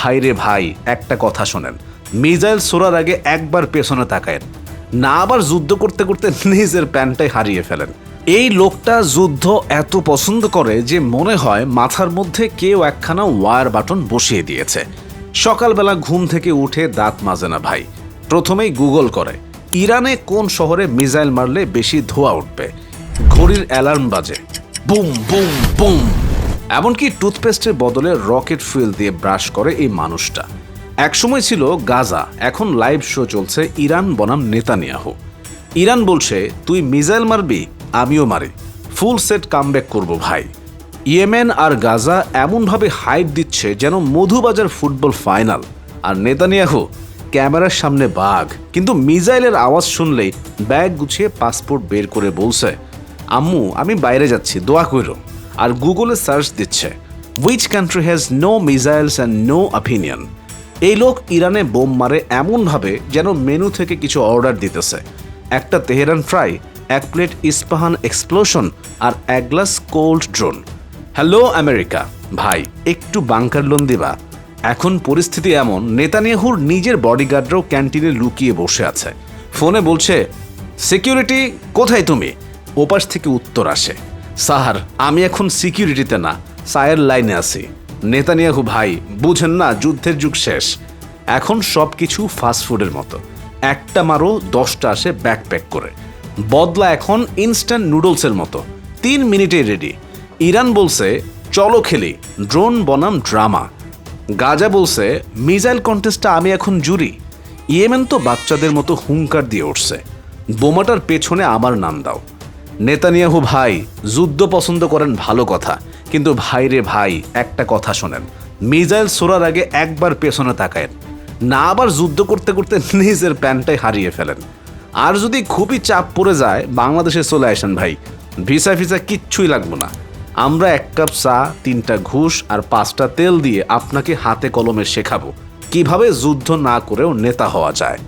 ভাইরে ভাই, একটা কথা শোনেন। মিজাইল সোরার আগে একবার পেছনে তাকায়েন। না আবার যুদ্ধ করতে করতে নিজের প্যান্টটাই হারিয়ে ফেলেন। এই লোকটা যুদ্ধ এত পছন্দ করে যে মনে হয় মাথার মধ্যে কেউ একখানা ওয়ার বাটন বসিয়ে দিয়েছে। সকালবেলা ঘুম থেকে উঠে দাঁত মাজে না ভাই। প্রথমেই গুগল করে, ইরানে কোন শহরে মিসাইল মারলে বেশি ধোয়া উঠবে? ঘড়ির অ্যালার্ম বাজে। Boom boom boom. এমনকি টুথপেস্টের বদলে রকেট ফুয়েল দিয়ে ব্রাশ করে এই মানুষটা। একসময় ছিল গাজা, এখন লাইভ শো চলছে ইরান বনাম নেতানিয়াহু। ইরান বলছে, তুই মিসাইল মারবি, আমিও মারি। ফুল সেট কামব্যাক করব ভাই। ইয়েমেন আর গাজা এমনভাবে হাইপ দিচ্ছে যেন মধুবাজার ফুটবল ফাইনাল। আর নেতানিয়াহু, ক্যামেরার সামনে বাঘ। কিন্তু মিজাইলের আওয়াজ শুনলেই ব্যাগ গুছিয়ে পাসপোর্ট বের করে বলছে, আম্মু, আমি বাইরে যাচ্ছি, দোয়া কইরো। আর গুগলে সার্চ দিচ্ছে which country has no missiles and no opinion এই লোক ইরানে বোম মারে এমনভাবে যেন মেনু থেকে কিছু অর্ডার দিতেছে। একটা তেহরান ফ্রাই, এক প্লেট ইস্পাহান এক্সপ্লোশন আর এক glass cold drone. Hello, America. ভাই, একটু বাংকার লোন দিবা। এখন পরিস্থিতি এমন, নেতানিয়াহুর নিজের বডিগার্ডরাও ক্যান্টিনে লুকিয়ে বসে আছে। ফোনে বলছে, সিকিউরিটি, কোথায় তুমি? ওপাশ থেকে উত্তর আসে। সাহার, আমি এখন সিকিউরিটিতে না, সায়ের লাইনে আছি। নেতানিয়াহু ভাই, বুঝেন না, যুদ্ধের যুগ শেষ। এখন সব কিছু ফাস্টফুডের মতো। একটা মারো দশটা আসে ব্যাকপ্যাক করে। বদলা এখন ইনস্ট্যান্ট নুডলসের মতো। তিন মিনিটে রেডি ইরান বলছে, চলো খেলি। ড্রোন বনাম ড্রামা। গাজা বলছে মিজাইল কন্টেস্টটা আমি এখন জুরি। ইয়েমেন তো বাচ্চাদের মতো হুঙ্কার দিয়ে উঠছে। বোমাটার পেছনে আমার নাম দাও। নেতানিয়াহু ভাই যুদ্ধ পছন্দ করেন ভালো কথা, কিন্তু ভাই রে ভাই, একটা কথা শোনেন, মিজাইল ছোড়ার আগে একবার পেছনে তাকায়েন, না আবার যুদ্ধ করতে করতে নিজের প্যান্টটাই হারিয়ে ফেলেন। আর যদি খুবই চাপ পড়ে যায়, বাংলাদেশে চলে আসেন ভাই, ভিসা ফিসা কিচ্ছুই লাগবো না। আমরা এক কাপ চা, তিনটা ঘুষ আর পাঁচটা তেল দিয়ে আপনাকে হাতে কলমে শেখাবো, কীভাবে যুদ্ধ না করেও নেতা হওয়া যায়।